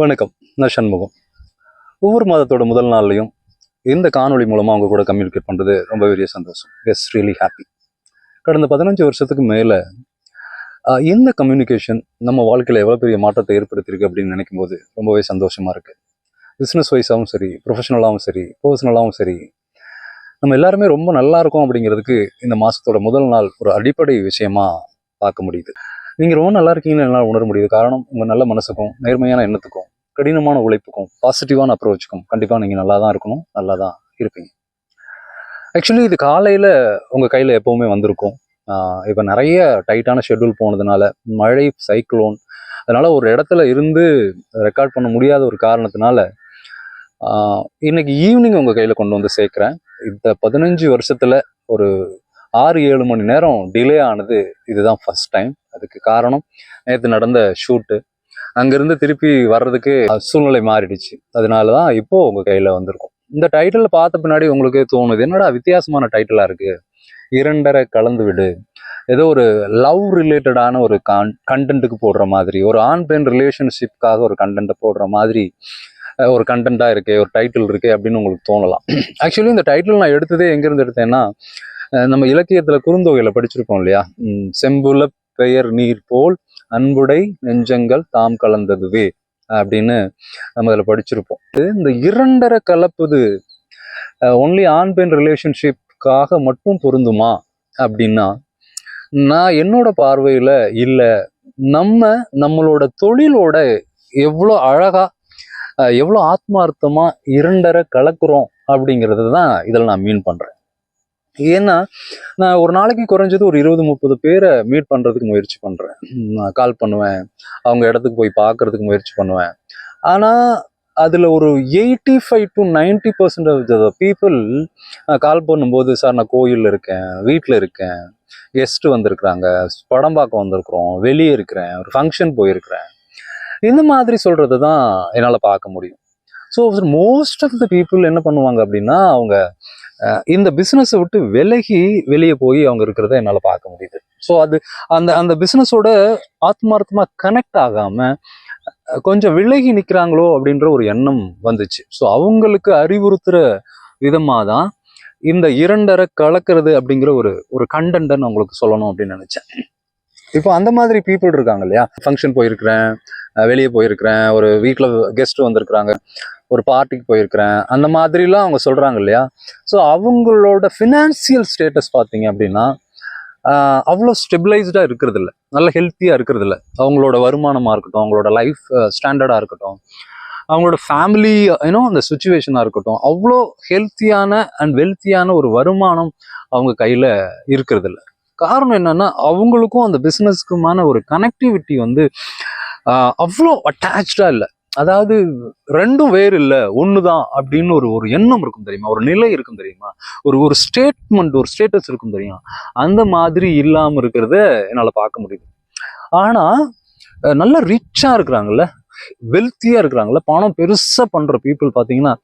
வணக்கம். நான் சண்முகம். ஒவ்வொரு மாதத்தோட முதல் நாள்லையும் இந்த காணொளி மூலமாக அவங்க கூட கம்யூனிகேட் பண்ணுறது ரொம்ப பெரிய சந்தோஷம். எஸ் ரியலி ஹாப்பி கடந்த பதினஞ்சு வருஷத்துக்கு மேலே இந்த கம்யூனிகேஷன் நம்ம வாழ்க்கையில் எவ்வளோ பெரிய மாற்றத்தை ஏற்படுத்தியிருக்கு அப்படின்னு நினைக்கும் போது ரொம்பவே சந்தோஷமாக இருக்குது பிஸ்னஸ் வைஸாகவும் சரி ப்ரொஃபஷனலாகவும் சரி பர்சனலாகவும் சரி நம்ம எல்லாருமே ரொம்ப நல்லா இருக்கோம் அப்படிங்கிறதுக்கு இந்த மாதத்தோட முதல் நாள் ஒரு அடிப்படை விஷயமா பார்க்க முடியுது. நீங்கள் ரொம்ப நல்லா இருக்கீங்கன்னு என்னால் உணர முடியுது. காரணம் உங்கள் நல்ல மனசுக்கும் நேர்மையான எண்ணத்துக்கும் கடினமான உழைப்புக்கும் பாசிட்டிவான அப்ரோச்சுக்கும் கண்டிப்பாக நீங்கள் நல்லா தான் இருக்கணும் நல்லா தான் இருப்பீங்க. ஆக்சுவலி இது காலையில் உங்கள் கையில் எப்போவுமே வந்திருக்கும். இப்போ நிறைய டைட்டான ஷெட்யூல் போனதுனால மழை சைக்ளோன் அதனால் ஒரு இடத்துல இருந்து ரெக்கார்ட் பண்ண முடியாத ஒரு காரணத்தினால இன்னைக்கு ஈவினிங் உங்கள் கையில் கொண்டு வந்து சேர்க்குறேன். இந்த பதினஞ்சு வருஷத்தில் ஒரு ஆறு ஏழு மணி நேரம் டிலே ஆனது இதுதான் ஃபஸ்ட் டைம் அதுக்கு காரணம் நேற்று நடந்த ஷூட்டு அங்கேருந்து திருப்பி வர்றதுக்கு சூழ்நிலை மாறிடுச்சு. அதனால தான் இப்போது உங்கள் கையில் வந்திருக்கும். இந்த டைட்டில் பார்த்த பின்னாடி உங்களுக்கு தோணுது என்னடா வித்தியாசமான டைட்டிலாக இருக்குது இரண்டரை கலந்து விடு. ஏதோ ஒரு லவ் ரிலேட்டடான ஒரு கான் கண்டென்ட்டுக்கு போடுற மாதிரி ஒரு ஆண் பெண் ரிலேஷன்ஷிப்காக ஒரு கண்டென்ட்டை போடுற மாதிரி ஒரு கண்டென்ட்டாக இருக்கே ஒரு டைட்டில் இருக்கே அப்படின்னு உங்களுக்கு தோணலாம். ஆக்சுவலி இந்த டைட்டில் நான் எடுத்ததே எங்கேருந்து எடுத்தேன்னா நம்ம இலக்கியத்தில் குறுந்தொகையில் படிச்சிருக்கோம் இல்லையா? செம்புல பெயர் நீர் போல் அன்புடை நெஞ்சங்கள் தாம் கலந்ததுவே அப்படின்னு நம்ம அதில் படிச்சிருப்போம். இது இந்த இரண்டரை கலப்புது ஒன்லி ஆண் பெண் ரிலேஷன்ஷிப்காக மட்டும் பொருந்துமா அப்படின்னா நான் என்னோட பார்வையில் இல்லை. நம்ம நம்மளோட தொழிலோட எவ்வளோ அழகா எவ்வளோ ஆத்மார்த்தமாக இரண்டரை கலக்குறோம் அப்படிங்கிறது தான் இதில் நான் மீன் பண்ணுறேன் ஏன்னா நான் ஒரு நாளைக்கு குறைஞ்சது ஒரு இருபது முப்பது பேரை மீட் பண்ணுறதுக்கு முயற்சி பண்ணுறேன் நான் கால் பண்ணுவேன். அவங்க இடத்துக்கு போய் பார்க்கறதுக்கு முயற்சி பண்ணுவேன். ஆனால் அதில் ஒரு eighty five to ninety percent of the people call பண்ணும்போது சார் நான் கோயிலில் இருக்கேன். வீட்டில் இருக்கேன். கெஸ்ட்டு வந்திருக்கிறாங்க. படம் பார்க்க வந்திருக்கிறோம். வெளியே இருக்கிறேன். ஒரு ஃபங்க்ஷன் போயிருக்கிறேன். இந்த மாதிரி சொல்கிறது தான் என்னால் பார்க்க முடியும். So most of the people என்ன பண்ணுவாங்க அப்படின்னா அவங்க அஹ், இந்த பிஸ்னஸை விட்டு விலகி வெளியே போய் அவங்க இருக்கிறத என்னால் பார்க்க முடியுது. ஸோ அது அந்த அந்த பிஸ்னஸோட ஆத்மார்த்தமாக கனெக்ட் ஆகாமல் கொஞ்சம் விலகி நிற்கிறாங்களோ அப்படின்ற ஒரு எண்ணம் வந்துச்சு. ஸோ அவங்களுக்கு அறிவுறுத்துற விதமாக தான் இந்த இரண்டரை கலக்கிறது அப்படிங்கிற ஒரு ஒரு கண்டென்ட்டை நான் உங்களுக்கு சொல்லணும் அப்படின்னு நினச்சேன். இப்போ அந்த மாதிரி பீப்புள் இருக்காங்க இல்லையா? ஃபங்க்ஷன் போயிருக்கிறேன் வெளியே போயிருக்கிறேன். ஒரு வீட்டில் கெஸ்ட் வந்திருக்கிறாங்க. ஒரு பார்ட்டிக்கு போயிருக்கிறேன். அந்த மாதிரிலாம் அவங்க சொல்கிறாங்க இல்லையா? ஸோ அவங்களோட ஃபினான்சியல் ஸ்டேட்டஸ் பார்த்தீங்க அப்படின்னா அவ்வளோ ஸ்டெபிளைஸ்டாக இருக்கிறதில்ல. நல்ல ஹெல்த்தியாக இருக்கிறதில்ல. அவங்களோட வருமானமாக இருக்கட்டும் அவங்களோட லைஃப் ஸ்டாண்டர்டாக இருக்கட்டும் அவங்களோட ஃபேமிலி ஏன்னோ அந்த சுச்சுவேஷனாக இருக்கட்டும் அவ்வளோ ஹெல்த்தியான அண்ட் வெல்த்தியான ஒரு வருமானம் அவங்க கையில் இருக்கிறதில்ல. காரணம் என்னென்னா அவங்களுக்கும் அந்த பிஸ்னஸ்க்குமான ஒரு கனெக்டிவிட்டி வந்து அவ்வளோ அட்டாச்சாக இல்லை. அதாவது ரெண்டும் வேறு இல்லை. ஒன்று தான் அப்படின்னு ஒரு ஒரு எண்ணம் இருக்கும் தெரியுமா? ஒரு நிலை இருக்கும் தெரியுமா? ஒரு ஒரு ஸ்டேட்மெண்ட் ஒரு ஸ்டேட்டஸ் இருக்கும் தெரியுமா? அந்த மாதிரி இல்லாமல் இருக்கிறத என்னால் பார்க்க முடியுது. ஆனால் நல்ல ரிச்சாக இருக்கிறாங்கல்ல? வெல்த்தியாக இருக்கிறாங்கல்ல? பணம் பெருசாக பண்ணுற பீப்புள் பார்த்தீங்கன்னா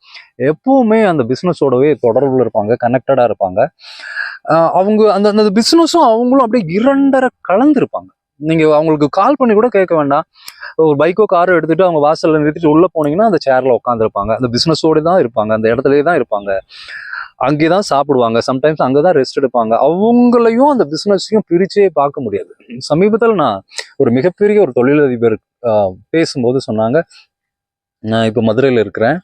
எப்போவுமே அந்த பிஸ்னஸோடவே தொடர்பில் இருப்பாங்க கனெக்டடாக இருப்பாங்க. அவங்க அந்த அந்த பிஸ்னஸும் அவங்களும் அப்படியே இரண்டரை கலந்துருப்பாங்க. நீங்கள் அவங்களுக்கு கால் பண்ணி கூட கேட்க வேண்டாம். ஒரு பைக்கோ காரோ எடுத்துகிட்டு அவங்க வாசலில் நிறுத்திட்டு உள்ளே போனீங்கன்னா அந்த சேரில் உட்காந்துருப்பாங்க அந்த பிஸ்னஸோடு தான் இருப்பாங்க. அந்த இடத்துலயே தான் இருப்பாங்க. அங்கே தான் சாப்பிடுவாங்க. சம்டைம்ஸ் அங்கே தான் ரெஸ்ட் எடுப்பாங்க. அவங்களையும் அந்த பிஸ்னஸையும் பிரிச்சே பார்க்க முடியாது. சமீபத்தில் நான் ஒரு மிகப்பெரிய ஒரு தொழிலதிபர் பேசும்போது சொன்னாங்க. நான் இப்போ மதுரையில் இருக்கிறேன்.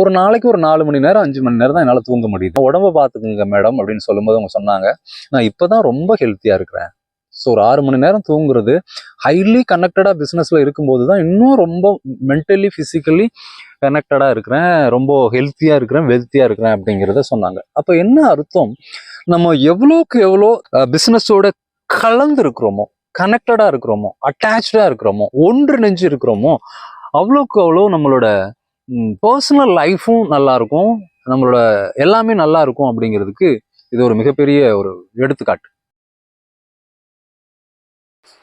ஒரு நாளைக்கு ஒரு நாலு மணி நேரம் அஞ்சு மணி நேரம் தான் என்னால் தூங்க முடியுது. உடம்ப பார்த்துக்குங்க மேடம் அப்படின்னு சொல்லும்போது அவங்க சொன்னாங்க. நான் இப்போ தான் ரொம்ப ஹெல்த்தியாக இருக்கிறேன். ஸோ ஒரு ஆறு மணி நேரம் தூங்குறது ஹைலி கனெக்டடாக பிஸ்னஸில் இருக்கும்போது தான் இன்னும் ரொம்ப மென்டலி ஃபிசிக்கலி கனெக்டடாக இருக்கிறேன் ரொம்ப ஹெல்த்தியாக இருக்கிறேன் வெல்த்தியாக இருக்கிறேன் அப்படிங்கிறத சொன்னாங்க. அப்போ என்ன அர்த்தம்? நம்ம எவ்வளோக்கு எவ்வளோ பிஸ்னஸோட கலந்து இருக்கிறோமோ கனெக்டடாக இருக்கிறோமோ அட்டாச்சாக இருக்கிறோமோ ஒன்றிணைஞ்சு இருக்கிறோமோ அவ்வளோக்கு அவ்வளோ நம்மளோட பர்சனல் லைஃப்பும் நல்லாயிருக்கும் நம்மளோட எல்லாமே நல்லா இருக்கும் அப்படிங்கிறதுக்கு இது ஒரு மிகப்பெரிய ஒரு எடுத்துக்காட்டு.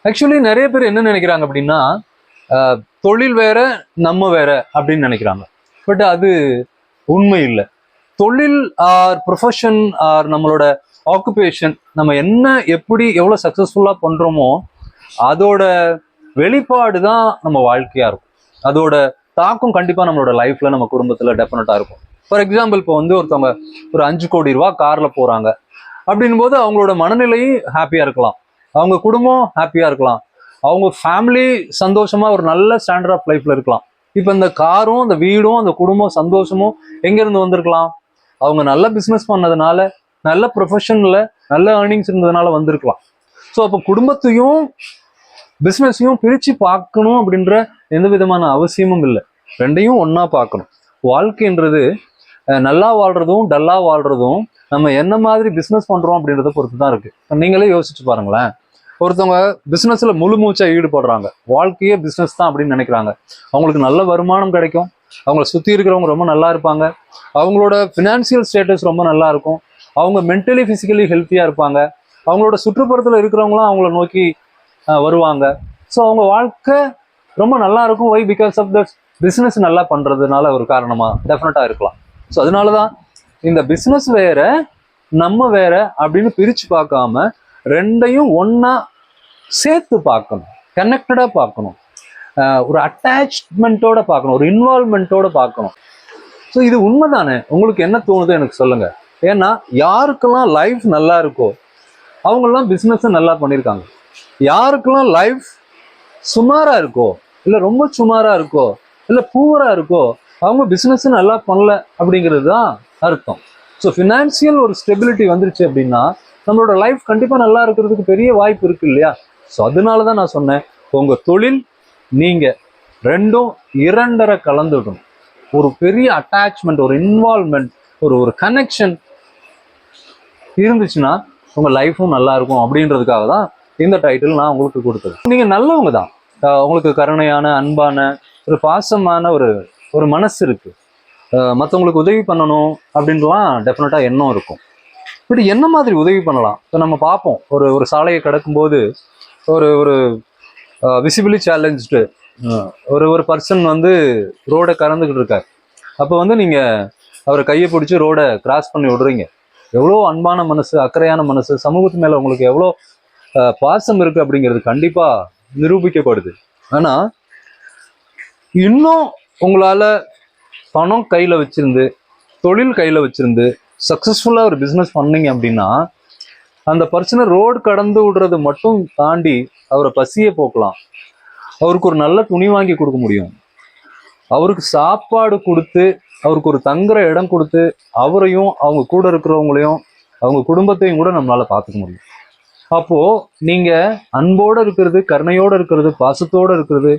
ஆக்சுவலி நிறைய பேர் என்ன நினைக்கிறாங்க அப்படின்னா தொழில் வேற நம்ம வேற அப்படின்னு நினைக்கிறாங்க. பட் அது உண்மை இல்லை. தொழில் ஆர் ப்ரொஃபஷன் ஆர் நம்மளோட ஆக்குபேஷன் நம்ம என்ன எப்படி எவ்வளோ சக்ஸஸ்ஃபுல்லாக பண்ணுறோமோ அதோட வெளிப்பாடு தான் நம்ம வாழ்க்கையாக இருக்கும். அதோட தாக்கம் கண்டிப்பாக நம்மளோட லைஃப்பில் நம்ம குடும்பத்தில் டெஃபினட்டாக இருக்கும். ஃபார் எக்ஸாம்பிள் இப்போ வந்து ஒருத்தவங்க ஒரு அஞ்சு கோடி ரூபா காரில் போகிறாங்க அப்படின்னும் போது அவங்களோட மனநிலையும் ஹாப்பியாக இருக்கலாம். அவங்க குடும்பம் ஹாப்பியாக இருக்கலாம். அவங்க ஃபேமிலி சந்தோஷமாக ஒரு நல்ல ஸ்டாண்டர்ட் ஆஃப் லைஃப்பில் இருக்கலாம். இப்போ இந்த காரும் அந்த வீடும் அந்த குடும்பம் சந்தோஷமும் எங்கேருந்து வந்திருக்கலாம்? அவங்க நல்ல பிஸ்னஸ் பண்ணதுனால நல்ல ப்ரொஃபஷனில் நல்ல ஏர்னிங்ஸ் இருந்ததுனால வந்திருக்கலாம். ஸோ அப்போ குடும்பத்தையும் பிஸ்னஸையும் பிரித்து பார்க்கணும் அப்படின்ற எந்த விதமான அவசியமும் இல்லை. ரெண்டையும் ஒன்றா பார்க்கணும். வாழ்க்கைன்றது நல்லா வாழ்கிறதும் டல்லாக வாழ்கிறதும் நம்ம என்ன மாதிரி பிஸ்னஸ் பண்ணுறோம் அப்படின்றத பொறுத்து தான் இருக்குது நீங்களே யோசிச்சு பாருங்களேன். ஒருத்தவங்க பிஸ்னஸில் முழு மூச்சாக ஈடுபடுறாங்க. வாழ்க்கையே பிஸ்னஸ் தான் அப்படின்னு நினைக்கிறாங்க. அவங்களுக்கு நல்ல வருமானம் கிடைக்கும். அவங்கள சுற்றி இருக்கிறவங்க ரொம்ப நல்லா இருப்பாங்க. அவங்களோட ஃபினான்சியல் ஸ்டேட்டஸ் ரொம்ப நல்லா இருக்கும். அவங்க மென்டலி ஃபிசிக்கலி ஹெல்த்தியாக இருப்பாங்க. அவங்களோட சுற்றுப்புறத்தில் இருக்கிறவங்களும் அவங்கள நோக்கி வருவாங்க. ஸோ அவங்க வாழ்க்கை ரொம்ப நல்லா இருக்கும். Why because of the business நல்லா பண்ணுறதுனால ஒரு காரணமாக டெஃபினட்டாக இருக்கலாம். ஸோ அதனால தான் இந்த பிஸ்னஸ் வேற நம்ம வேற அப்படின்னு பிரித்து பார்க்காம ரெண்டையும் ஒன்றா சேர்த்து பார்க்கணும். கனெக்டடாக பார்க்கணும். ஒரு அட்டாச்மெண்ட்டோட பார்க்கணும். ஒரு இன்வால்மெண்ட்டோட பார்க்கணும். ஸோ இது உண்மைதானே? உங்களுக்கு என்ன தோணுதோ எனக்கு சொல்லுங்கள் ஏன்னா யாருக்கெல்லாம் லைஃப் நல்லா இருக்கோ அவங்களாம் பிஸ்னஸை நல்லா பண்ணியிருக்காங்க. யாருக்கெல்லாம் லைஃப் சுமாராக இருக்கோ இல்லை ரொம்ப சுமாராக இருக்கோ இல்லை பூவராக இருக்கோ அவங்க பிஸ்னஸ் நல்லா பண்ணல அப்படிங்கிறது தான் அர்த்தம். ஸோ ஃபினான்சியல் ஒரு ஸ்டெபிலிட்டி வந்துருச்சு அப்படின்னா நம்மளோட லைஃப் கண்டிப்பாக நல்லா இருக்கிறதுக்கு பெரிய வாய்ப்பு இருக்கு இல்லையா? ஸோ அதனால தான் நான் சொன்னேன் உங்கள் தொழில் நீங்கள் ரெண்டும் இரண்டரை கலந்துடணும் ஒரு பெரிய அட்டாச்மெண்ட் ஒரு இன்வால்மெண்ட் ஒரு ஒரு கனெக்ஷன் இருந்துச்சுன்னா உங்கள் லைஃப்பும் நல்லா இருக்கும் அப்படின்றதுக்காக தான் இந்த டைட்டில் நான் உங்களுக்கு கொடுத்தது. நீங்கள் நல்லவங்க தான். உங்களுக்கு கருணையான அன்பான ஒரு பாசமான ஒரு ஒரு மனசு இருக்குது மற்றவங்களுக்கு உதவி பண்ணணும் அப்படின்லாம் டெஃபினட்டாக எண்ணம் இருக்கும். இப்படி என்ன மாதிரி உதவி பண்ணலாம்? இப்போ நம்ம பார்ப்போம். ஒரு ஒரு சாலையை கடக்கும்போது ஒரு ஒரு விசிபிலி சேலஞ்சு ஒரு ஒரு பர்சன் வந்து ரோடை கறந்துக்கிட்டு இருக்கார். அப்போ வந்து நீங்கள் அவரை கையை பிடிச்சி ரோடை கிராஸ் பண்ணி விடுறீங்க. எவ்வளோ அன்பான மனசு அக்கறையான மனசு சமூகத்து மேலே உங்களுக்கு எவ்வளோ பாசம் இருக்குது அப்படிங்கிறது கண்டிப்பாக நிரூபிக்கப்படுது. ஆனால் இன்னும் உங்களால் பணம் கையில் வச்சுருந்து தொழில் கையில் வச்சுருந்து சக்ஸஸ்ஃபுல்லாக ஒரு பிஸ்னஸ் பண்ணீங்க அப்படின்னா அந்த பர்சனை ரோடு கடந்து விடுறது மட்டும் தாண்டி அவரை பசியை போக்கலாம். அவருக்கு ஒரு நல்ல துணி வாங்கி கொடுக்க முடியும். அவருக்கு சாப்பாடு கொடுத்து அவருக்கு ஒரு தங்குற இடம் கொடுத்து அவரையும் அவங்க கூட இருக்கிறவங்களையும் அவங்க குடும்பத்தையும் கூட நம்மளால் பார்த்துக்க முடியும். அப்போது நீங்கள் அன்போடு இருக்கிறது கருணையோடு இருக்கிறது பாசத்தோடு இருக்கிறது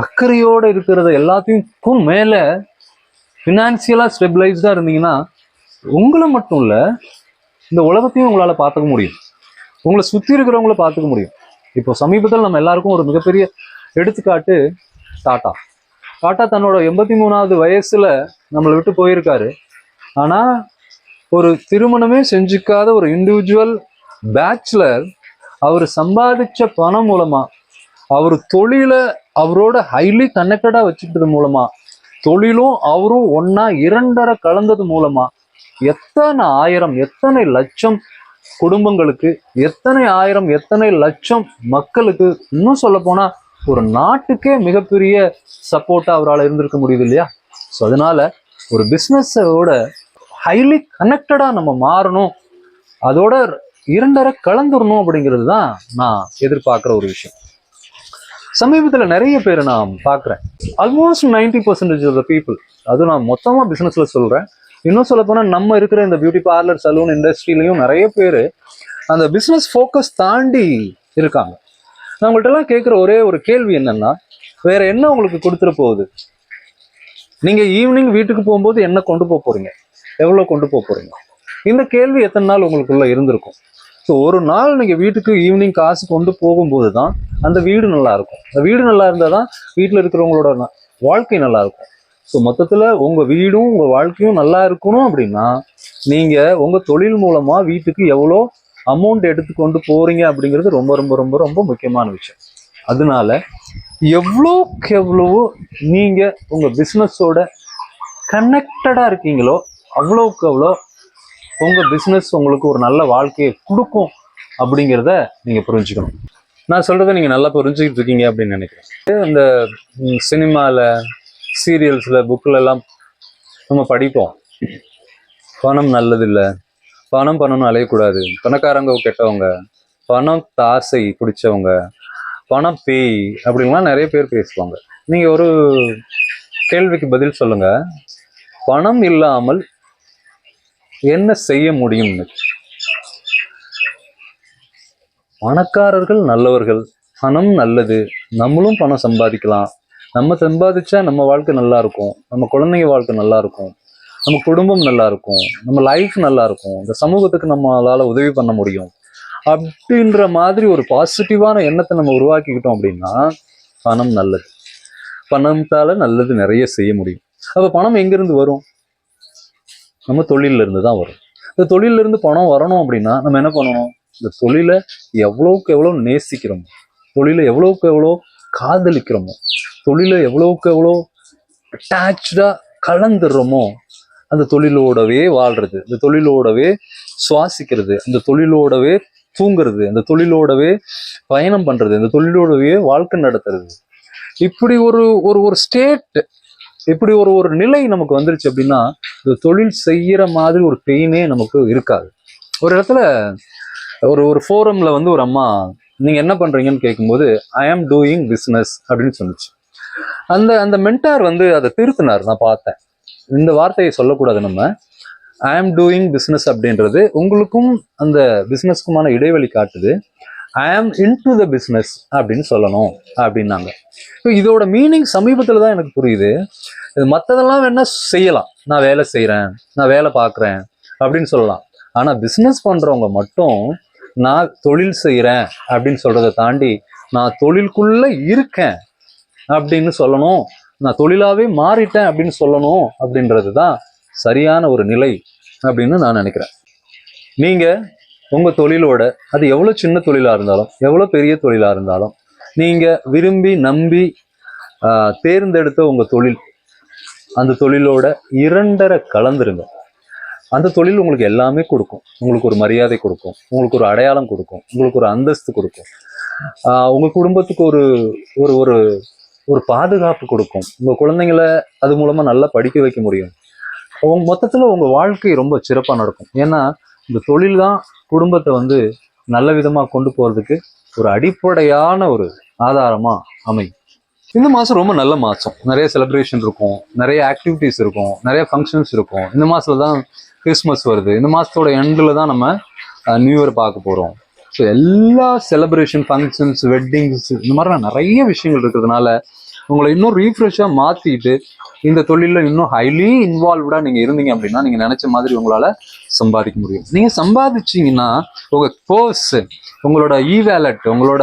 அக்கறையோடு இருக்கிறது எல்லாத்தையும் மேலே ஃபினான்சியலாக ஸ்டெபிளைஸ்டா இருந்தீங்கன்னா உங்களை மட்டும் இல்லை இந்த உலகத்தையும் உங்களால் பார்த்துக்க முடியும். உங்களை சுற்றி இருக்கிறவங்கள பார்த்துக்க முடியும். இப்போ சமீபத்தில் நம்ம எல்லாருக்கும் ஒரு மிகப்பெரிய எடுத்துக்காட்டு டாட்டா. டாட்டா தன்னோட எண்பத்தி மூணாவது வயசில் நம்மளை விட்டு போயிருக்காரு. ஆனால் ஒரு திருமணமே செஞ்சுக்காத ஒரு இண்டிவிஜுவல் பேச்சுலர் அவர் சம்பாதிச்ச பணம் மூலமாக அவர் தொழிலை அவரோட ஹைலி கனெக்டடாக வச்சுக்கிட்டது மூலமாக தொழிலும் அவரும் ஒன்றா இரண்டரை கலந்தது மூலமாக எத்தனை ஆயிரம் எத்தனை லட்சம் குடும்பங்களுக்கு எத்தனை ஆயிரம் எத்தனை லட்சம் மக்களுக்கு இன்னும் சொல்ல போனா ஒரு நாட்டுக்கே மிகப்பெரிய சப்போர்ட்டா அவரால் இருந்திருக்க முடியுது இல்லையா? ஸோ அதனால ஒரு பிஸ்னஸோட ஹைலி கனெக்டடா நம்ம மாறணும். அதோட இரண்டரை கலந்துடணும் அப்படிங்கிறது தான் நான் எதிர்பார்க்குற ஒரு விஷயம். சமீபத்தில் நிறைய பேரை நான் பார்க்குறேன். Almost ninety percentage of the people அதுவும் நான் மொத்தமாக பிஸ்னஸில் சொல்கிறேன் இன்னும் சொல்ல போனால் நம்ம இருக்கிற இந்த பியூட்டி பார்லர் சலூன் இண்டஸ்ட்ரியிலையும் நிறைய பேர் அந்த பிஸ்னஸ் ஃபோக்கஸ் தாண்டி இருக்காங்க. நான் உங்கள்கிட்டலாம் கேட்குற ஒரே ஒரு கேள்வி என்னென்னா வேற என்ன உங்களுக்கு கொடுத்துட போகுது? நீங்கள் ஈவினிங் வீட்டுக்கு போகும்போது என்ன கொண்டு போக போகிறீங்க எவ்வளோ கொண்டு போக போகிறீங்க இந்த கேள்வி எத்தனை நாள் உங்களுக்குள்ளே இருந்திருக்கும்? ஸோ ஒரு நாள் நீங்கள் வீட்டுக்கு ஈவினிங் காசு கொண்டு போகும்போது தான் அந்த வீடு நல்லா இருக்கும். அந்த வீடு நல்லா இருந்தால் தான் வீட்டில் இருக்கிறவங்களோட வாழ்க்கை நல்லாயிருக்கும் ஸோ மொத்தத்தில் உங்கள் வீடும் உங்கள் வாழ்க்கையும் நல்லா இருக்கணும் அப்படின்னா நீங்கள் உங்கள் தொழில் மூலமாக வீட்டுக்கு எவ்வளோ அமௌண்ட் எடுத்து கொண்டு அப்படிங்கிறது ரொம்ப ரொம்ப ரொம்ப ரொம்ப முக்கியமான விஷயம். அதனால எவ்வளோக்கு எவ்வளவோ நீங்கள் உங்கள் பிஸ்னஸோட கனெக்டடாக இருக்கீங்களோ அவ்வளோக்கு அவ்வளோ உங்கள் பிஸ்னஸ் உங்களுக்கு ஒரு நல்ல வாழ்க்கையை கொடுக்கும் அப்படிங்கிறத நீங்கள் புரிஞ்சுக்கணும். நான் சொல்கிறத நீங்கள் நல்லா புரிஞ்சுக்கிட்டு இருக்கீங்க அப்படின்னு நினைக்கிறேன். இந்த சினிமாவில் சீரியல்ஸ்ல புக்ல எல்லாம் நம்ம படிப்போம். பணம் நல்லது இல்ல பணம் பணம்னு அலையக்கூடாது. பணக்காரங்க கெட்டவங்க. பணம் தாசை பிடிச்சவங்க பணம் பேய் அப்படின்லாம் நிறைய பேர் பேசுவாங்க. நீங்க ஒரு கேள்விக்கு பதில் சொல்லுங்க. பணம் இல்லாமல் என்ன செய்ய முடியும்னு பணக்காரர்கள் நல்லவர்கள். பணம் நல்லது. நம்மளும் பணம் சம்பாதிக்கலாம். நம்ம சம்பாதிச்சா நம்ம வாழ்க்கை நல்லா இருக்கும் நம்ம குழந்தைங்க வாழ்க்கை நல்லா இருக்கும் நம்ம குடும்பம் நல்லா இருக்கும் நம்ம லைஃப் நல்லா இருக்கும் இந்த சமூகத்துக்கு நம்மளால உதவி பண்ண முடியும். அப்படின்ற மாதிரி ஒரு பாசிட்டிவான எண்ணத்தை நம்ம உருவாக்கிக்கிட்டோம் அப்படின்னா பணம் நல்லது. பணத்தால நல்லது நிறைய செய்ய முடியும். அப்ப பணம் எங்கிருந்து வரும்? நம்ம தொழில்ல இருந்து தான் வரும். இந்த தொழிலிருந்து இருந்து பணம் வரணும் அப்படின்னா நம்ம என்ன பண்ணணும்? இந்த தொழிலை எவ்வளவுக்கு எவ்வளவு நேசிக்கிறோமோ தொழிலை எவ்வளவுக்கு எவ்வளோ காதலிக்கிறோமோ தொழிலை எவ்வளோக்கு எவ்வளோ அட்டாச்சாக கலந்துடுறோமோ அந்த தொழிலோடவே வாழ்றது இந்த தொழிலோடவே சுவாசிக்கிறது அந்த தொழிலோடவே தூங்குறது அந்த தொழிலோடவே பயணம் பண்ணுறது இந்த தொழிலோடவே வாழ்க்கை நடத்துறது. இப்படி ஒரு ஒரு ஒரு ஸ்டேட் இப்படி ஒரு ஒரு நிலை நமக்கு வந்துருச்சு அப்படின்னா இந்த தொழில் செய்கிற மாதிரி ஒரு பெயினே நமக்கு இருக்காது. ஒரு இடத்துல ஒரு ஒரு ஃபோரமில் வந்து ஒரு அம்மா நீங்கள் என்ன பண்ணுறீங்கன்னு கேட்கும்போது ஐ ஆம் டூயிங் பிஸ்னஸ் அப்படின்னு சொன்னிச்சு அந்த அந்த மென்டார் வந்து அதை திருத்தினார் நான் பார்த்தேன். இந்த வார்த்தையை சொல்லக்கூடாது நம்ம. ஐ ஆம் டூயிங் பிஸ்னஸ் அப்படின்றது உங்களுக்கும் அந்த பிஸ்னஸ்க்குமான இடைவெளி காட்டுது. ஐ ஆம் இன் டு த பிஸ்னஸ் அப்படின்னு சொல்லணும் அப்படின்னாங்க. இப்போ இதோட மீனிங் சமீபத்தில் தான் எனக்கு புரியுது. இது மற்றதெல்லாம் வேணால் செய்யலாம். நான் வேலை செய்கிறேன் நான் வேலை பார்க்குறேன் அப்படின்னு சொல்லலாம். ஆனால் பிஸ்னஸ் பண்ணுறவங்க மட்டும் நான் தொழில் செய்கிறேன் அப்படின்னு சொல்கிறத தாண்டி நான் தொழிலுக்குள்ளே இருக்கேன் அப்படின்னு சொல்லணும். நான் தொழிலாகவே மாறிட்டேன் அப்படின்னு சொல்லணும் அப்படின்றது தான் சரியான ஒரு நிலை அப்படின்னு நான் நினைக்கிறேன். நீங்கள் உங்கள் தொழிலோட அது எவ்வளோ சின்ன தொழிலாக இருந்தாலும் எவ்வளோ பெரிய தொழிலாக இருந்தாலும் நீங்கள் விரும்பி நம்பி தேர்ந்தெடுத்த உங்கள் தொழில் அந்த தொழிலோட இரண்டரை கலந்துருங்க. அந்த தொழில் உங்களுக்கு எல்லாமே கொடுக்கும். உங்களுக்கு ஒரு மரியாதை கொடுக்கும். உங்களுக்கு ஒரு அடையாளம் கொடுக்கும். உங்களுக்கு ஒரு அந்தஸ்து கொடுக்கும். உங்கள் குடும்பத்துக்கு ஒரு ஒரு ஒரு ஒரு பாதுகாப்பு கொடுக்கும். உங்க குழந்தைங்கள அது மூலமா நல்லா படிக்க வைக்க முடியும். உங்க மொத்தத்துல உங்க வாழ்க்கை ரொம்ப சிறப்பா நடக்கும். ஏன்னா இந்த தொழில் தான் குடும்பத்தை வந்து நல்ல விதமா கொண்டு போறதுக்கு ஒரு அடிப்படையான ஒரு ஆதாரமா அமையும். இந்த மாதம் ரொம்ப நல்ல மாதம் நிறைய செலிப்ரேஷன் இருக்கும். நிறைய ஆக்டிவிட்டிஸ் இருக்கும். நிறைய ஃபங்க்ஷன்ஸ் இருக்கும். இந்த மாதத்துல தான் கிறிஸ்மஸ் வருது. இந்த மாதத்தோட எண்டில் தான் நம்ம நியூ இயர் பார்க்க போகிறோம் ஸோ எல்லா செலிப்ரேஷன் ஃபங்க்ஷன்ஸ் வெட்டிங்ஸ் இந்த மாதிரிலாம் நிறைய விஷயங்கள் இருக்கிறதுனால உங்களை இன்னும் ரீஃப்ரெஷ்ஷாக மாற்றிட்டு இந்த தொழிலில் இன்னும் ஹைலி இன்வால்வ்டாக நீங்கள் இருந்தீங்க அப்படின்னா நீங்கள் நினச்ச மாதிரி உங்களால் சம்பாதிக்க முடியும். நீங்கள் சம்பாதிச்சீங்கன்னா உங்கள் பர்ஸ் உங்களோட இ வேலட் உங்களோட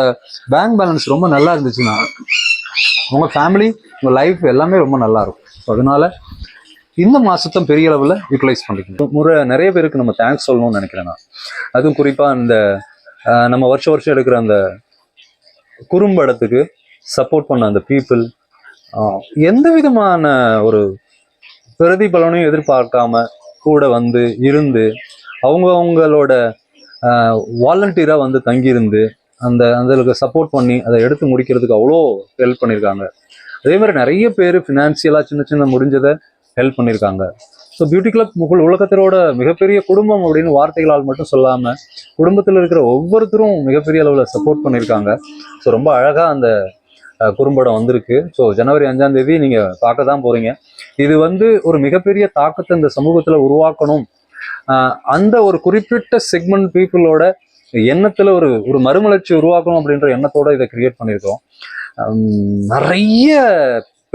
பேங்க் பேலன்ஸ் ரொம்ப நல்லா இருந்துச்சுன்னா உங்கள் ஃபேமிலி உங்கள் லைஃப் எல்லாமே ரொம்ப நல்லா இருக்கும். ஸோ அதனால இந்த மாதத்தும் பெரிய அளவில் யூட்டிலைஸ் பண்ணிக்கணும் முறை நிறைய பேருக்கு நம்ம தேங்க்ஸ் சொல்லணும்னு நினைக்கிறேன் நான். அதுவும் குறிப்பாக இந்த நம்ம வருஷம் வருஷம் எடுக்கிற அந்த குறும்படத்துக்கு சப்போர்ட் பண்ண அந்த பீப்புள் எந்த விதமான ஒரு பிரதிபலனையும் எதிர்பார்க்காம கூட வந்து இருந்து அவங்க அவங்களோட வாலண்டியராக வந்து தங்கியிருந்து அந்த அந்த சப்போர்ட் பண்ணி அதை எடுத்து முடிக்கிறதுக்கு அவ்வளோ ஹெல்ப் பண்ணியிருக்காங்க. அதே மாதிரி நிறைய பேர் ஃபினான்சியலாக சின்ன சின்ன முடிஞ்சதை ஹெல்ப் பண்ணியிருக்காங்க. ஸோ பியூட்டி கிளப் முகல் உலகத்தினோட மிகப்பெரிய குடும்பம் அப்படின்னு வார்த்தைகளால் மட்டும் சொல்லாமல் குடும்பத்தில் இருக்கிற ஒவ்வொருத்தரும் மிகப்பெரிய அளவில் சப்போர்ட் பண்ணியிருக்காங்க. ஸோ ரொம்ப அழகாக அந்த குறும்படம் வந்திருக்கு. ஸோ ஜனவரி அஞ்சாம் தேதி நீங்கள் பார்க்க தான் போகிறீங்க இது வந்து ஒரு மிகப்பெரிய தாக்கத்தை இந்த சமூகத்தில் உருவாக்கணும். அந்த ஒரு குறிப்பிட்ட செக்மெண்ட் பீப்புளோட எண்ணத்தில் ஒரு ஒரு மறுமலர்ச்சி உருவாக்கணும் அப்படின்ற எண்ணத்தோட இதை கிரியேட் பண்ணியிருக்கோம். நிறைய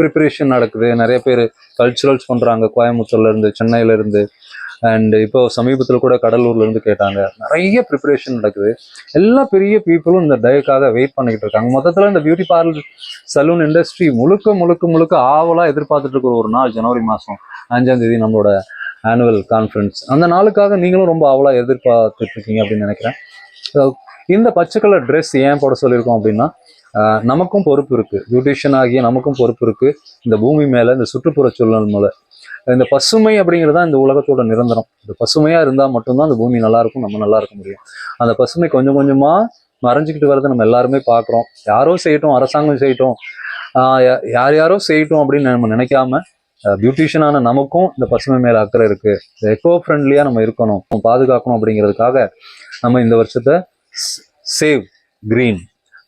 ப்ரிப்பரேஷன் நடக்குது. நிறைய பேர் கல்ச்சுரல்ஸ் பண்ணுறாங்க கோயம்புத்தூர்ல இருந்து சென்னையில இருந்து. அண்ட் இப்போ சமீபத்தில் கூட கடலூர்ல இருந்து கேட்டாங்க. நிறைய ப்ரிப்பரேஷன் நடக்குது. எல்லா பெரிய பீப்புளும் இந்த டேக்காக வெயிட் பண்ணிக்கிட்டு இருக்காங்க. மொத்தத்தில் இந்த பியூட்டி பார்லர் சலூன் இண்டஸ்ட்ரி முழுக்க முழுக்க முழுக்க ஆவலாக எதிர்பார்த்துட்டு இருக்கிற ஒரு நாள் ஜனவரி மாதம் அஞ்சாம் தேதி நம்மளோட ஆனுவல் கான்ஃபரன்ஸ் அந்த நாளுக்காக நீங்களும் ரொம்ப ஆவலா எதிர்பார்த்துட்டு இருக்கீங்க அப்படின்னு நினைக்கிறேன். இந்த பச்சை கலர் ட்ரெஸ் ஏன் போட சொல்லியிருக்கோம் அப்படின்னா நமக்கும் பொறுப்பு இருக்குது பியூட்டிஷியன் ஆகிய நமக்கும் பொறுப்பு இருக்குது இந்த பூமி மேலே இந்த சுற்றுப்புற சூழல் மேலே. இந்த பசுமை அப்படிங்கிறது தான் இந்த உலகத்தோட நிரந்தரம். இந்த பசுமையாக இருந்தால் மட்டும்தான் இந்த பூமி நல்லாயிருக்கும் நம்ம நல்லா இருக்க முடியும். அந்த பசுமை கொஞ்சம் கொஞ்சமாக மறைஞ்சிக்கிட்டு வரதை நம்ம எல்லாருமே பார்க்குறோம். யாரோ செய்யட்டும் அரசாங்கம் செய்யட்டும். யார் யாரோ செய்யட்டும் அப்படின்னு நம்ம நினைக்காம பியூட்டிஷியனான நமக்கும் இந்த பசுமை மேலே அக்கறை இருக்குது எக்கோ ஃப்ரெண்ட்லியாக நம்ம இருக்கணும் பாதுகாக்கணும் அப்படிங்கிறதுக்காக நம்ம இந்த வருஷத்தை சேவ் கிரீன்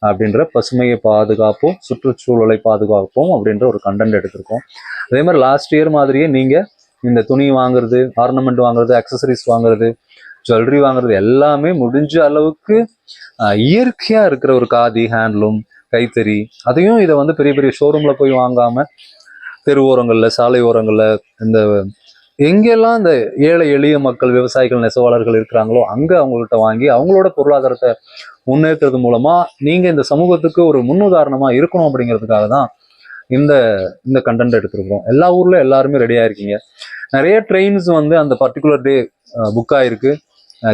அப்படின்ற பசுமையை பாதுகாப்போம் சுற்றுச்சூழலை பாதுகாப்போம் அப்படின்ற ஒரு கண்டென்ட் எடுத்திருக்கோம். அதே மாதிரி லாஸ்ட் இயர் மாதிரியே நீங்கள் இந்த துணி வாங்குறது ஆர்னமெண்ட் வாங்குறது அக்சசரிஸ் வாங்குறது ஜுவல்லரி வாங்குறது எல்லாமே முடிஞ்ச அளவுக்கு இயற்கையாக இருக்கிற ஒரு காதி ஹேண்ட்லூம் கைத்தறி அதையும் இதை வந்து பெரிய பெரிய ஷோரூமில் போய் வாங்காமல் தெரு ஓரங்களில் சாலை ஓரங்களில் இந்த எங்கெல்லாம் இந்த ஏழை எளிய மக்கள் விவசாயிகள் நெசவாளர்கள் இருக்கிறாங்களோ அங்கே அவங்கள்ட்ட வாங்கி அவங்களோட பொருளாதாரத்தை முன்னேற்றுறது மூலமாக நீங்கள் இந்த சமூகத்துக்கு ஒரு முன்னுதாரணமாக இருக்கணும் அப்படிங்கிறதுக்காக தான் இந்த இந்த கண்டென்ட் எடுத்திருக்கிறோம். எல்லா ஊரில் எல்லாருமே ரெடியாக இருக்கீங்க நிறைய ட்ரெயின்ஸ் வந்து அந்த பர்டிகுலர் டே புக் ஆகிருக்கு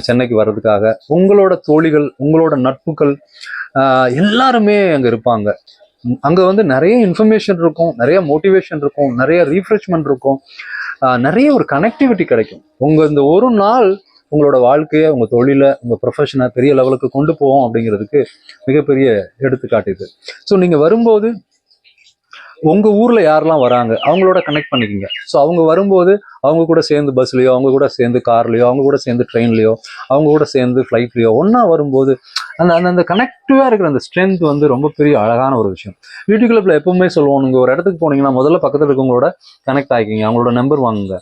சென்னைக்கு வர்றதுக்காக. உங்களோட தோழிகள் உங்களோட நட்புகள் எல்லாருமே அங்கே இருப்பாங்க. அங்கே வந்து நிறைய இன்ஃபர்மேஷன் இருக்கும் நிறைய மோட்டிவேஷன் இருக்கும் நிறைய ரீஃப்ரெஷ்மெண்ட் இருக்கும். நிறைய ஒரு கனெக்டிவிட்டி கிடைக்கும். உங்கள் இந்த ஒரு நாள் உங்களோட வாழ்க்கையை உங்கள் தொழிலை உங்கள் ப்ரொஃபஷனை பெரிய லெவலுக்கு கொண்டு போவோம் அப்படிங்கிறதுக்கு மிகப்பெரிய எடுத்துக்காட்டு இது. ஸோ நீங்கள் வரும்போது உங்கள் ஊரில் யாரெல்லாம் வராங்க அவங்களோட கனெக்ட் பண்ணிக்கோங்க. ஸோ அவங்க வரும்போது அவங்க கூட சேர்ந்து பஸ்லேயோ அவங்க கூட சேர்ந்து கார்லேயோ அவங்க கூட சேர்ந்து ட்ரெயின்லேயோ அவங்க கூட சேர்ந்து ஃப்ளைட்லேயோ ஒன்றா வரும்போது அந்த அந்த அந்த கனெக்டிவாக இருக்கிற அந்த ஸ்ட்ரென்த் வந்து ரொம்ப பெரிய அழகான ஒரு விஷயம். பியூட்டி கிளப்பில் எப்பவுமே சொல்லுவோம் நீங்கள் ஒரு இடத்துக்கு போனீங்கன்னா முதல்ல பக்கத்தில் இருக்கவங்களோட கனெக்ட் ஆகிக்கிங்க அவங்களோட நம்பர் வாங்குங்க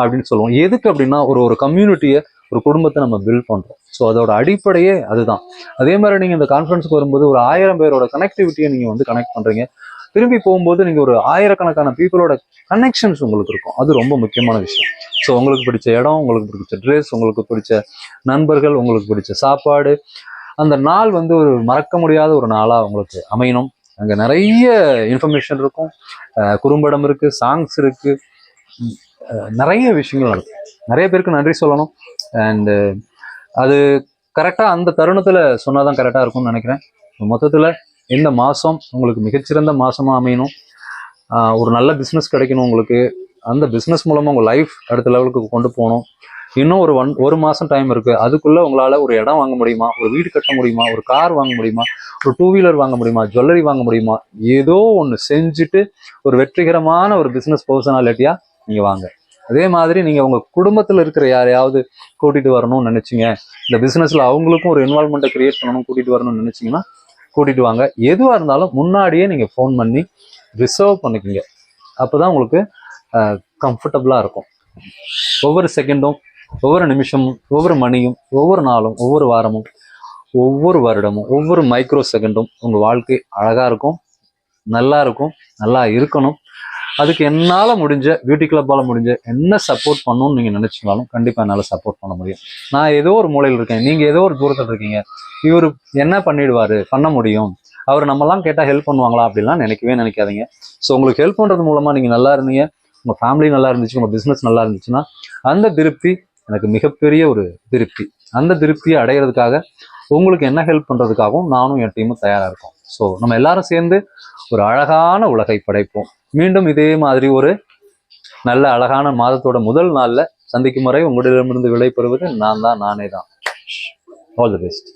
அப்படின்னு சொல்லுவோம். எதுக்கு அப்படின்னா ஒரு ஒரு கம்யூனிட்டியை ஒரு குடும்பத்தை நம்ம பில்ட் பண்ணுறோம் ஸோ அதோட அடிப்படையே அதுதான். அதே மாதிரி நீங்கள் இந்த கான்ஃபரன்ஸுக்கு வரும்போது ஒரு ஆயிரம் பேரோட கனெக்டிவிட்டியை நீங்கள் வந்து கனெக்ட் பண்ணுறீங்க திரும்பி போகும்போது நீங்கள் ஒரு ஆயிரக்கணக்கான பீப்புளோட கனெக்ஷன்ஸ் உங்களுக்கு இருக்கும். அது ரொம்ப முக்கியமான விஷயம். ஸோ உங்களுக்கு பிடிச்ச இடம் உங்களுக்கு பிடிச்ச ட்ரெஸ் உங்களுக்கு பிடிச்ச நண்பர்கள் உங்களுக்கு பிடிச்ச சாப்பாடு. அந்த நாள் வந்து ஒரு மறக்க முடியாத ஒரு நாளாக உங்களுக்கு அமையணும். அங்கே நிறைய இன்ஃபர்மேஷன் இருக்கும். குறும்படம் இருக்குது சாங்ஸ் இருக்குது நிறைய விஷயங்கள் நடக்கும். நிறைய பேருக்கு நன்றி சொல்லணும். அண்டு அது கரெக்டாக அந்த தருணத்தில் சொன்னால் தான் கரெக்டாக இருக்கும்னு நினைக்கிறேன். மொத்தத்தில் இந்த மாதம் உங்களுக்கு மிகச்சிறந்த மாதமாக அமையணும். ஒரு நல்ல பிஸ்னஸ் கிடைக்கணும் உங்களுக்கு. அந்த பிஸ்னஸ் மூலமாக உங்கள் லைஃப் அடுத்த லெவலுக்கு கொண்டு போகணும். இன்னும் ஒரு ஒன் ஒரு மாதம் டைம் இருக்குது அதுக்குள்ளே உங்களால் ஒரு இடம் வாங்க முடியுமா? ஒரு வீடு கட்ட முடியுமா? ஒரு கார் வாங்க முடியுமா? ஒரு டூ வீலர் வாங்க முடியுமா? ஜுவல்லரி வாங்க முடியுமா? ஏதோ ஒன்று செஞ்சுட்டு ஒரு வெற்றிகரமான ஒரு பிஸ்னஸ் பர்சனாலிட்டியாக நீங்கள் வாங்க. அதே மாதிரி நீங்கள் உங்கள் குடும்பத்தில் இருக்கிற யாரையாவது கூட்டிகிட்டு வரணும்னு நினச்சிங்க. இந்த பிஸ்னஸில் அவங்களுக்கும் ஒரு இன்வால்மெண்ட்டை க்ரியேட் பண்ணணும் கூட்டிகிட்டு வரணும்னு நினச்சிங்கன்னா கூட்டிகிட்டு வாங்க எதுவாக இருந்தாலும் முன்னாடியே நீங்கள் ஃபோன் பண்ணி ரிசர்வ் பண்ணிக்கோங்க. அப்போ தான் உங்களுக்கு கம்ஃபர்டபுளாக இருக்கும். ஒவ்வொரு செகண்டும் ஒவ்வொரு நிமிஷமும் ஒவ்வொரு மணியும் ஒவ்வொரு நாளும் ஒவ்வொரு வாரமும் ஒவ்வொரு வருடமும் ஒவ்வொரு மைக்ரோ செகண்டும் உங்கள் வாழ்க்கை அழகாக இருக்கும் நல்லா இருக்கும் நல்லா இருக்கணும். அதுக்கு என்னால் முடிஞ்ச பியூட்டி கிளப்பால் முடிஞ்ச என்ன சப்போர்ட் பண்ணணும்னு நீங்கள் நினச்சினாலும் கண்டிப்பாக என்னால் சப்போர்ட் பண்ண முடியும். நான் ஏதோ ஒரு மூலையில் இருக்கேன். நீங்கள் ஏதோ ஒரு தூரத்தில் இருக்கீங்க. இவர் என்ன பண்ணிடுவார்? பண்ண முடியும். அவர் நம்மலாம் கேட்டால் ஹெல்ப் பண்ணுவாங்களா அப்படிலாம் நினைக்கவே நினைக்காதீங்க. ஸோ உங்களுக்கு ஹெல்ப் பண்ணுறது மூலமாக நீங்கள் நல்லா இருந்தீங்க. உங்கள் ஃபேமிலி நல்லா இருந்துச்சு. உங்கள் பிஸ்னஸ் நல்லா இருந்துச்சுன்னா அந்த திருப்தி எனக்கு மிகப்பெரிய ஒரு திருப்தி. அந்த திருப்தியை அடையிறதுக்காக உங்களுக்கு என்ன ஹெல்ப் பண்ணுறதுக்காகவும் நானும் என் டீமும் தயாராக இருக்கோம். ஸோ நம்ம எல்லாரும் சேர்ந்து ஒரு அழகான உலகை படைப்போம். மீண்டும் இதே மாதிரி ஒரு நல்ல அழகான மாதத்தோட முதல் நாளில் சந்திக்கும் வரை உங்களிடமிருந்து விடை பெறுவது நான் தான் நானே தான் ஆல் தி பெஸ்ட்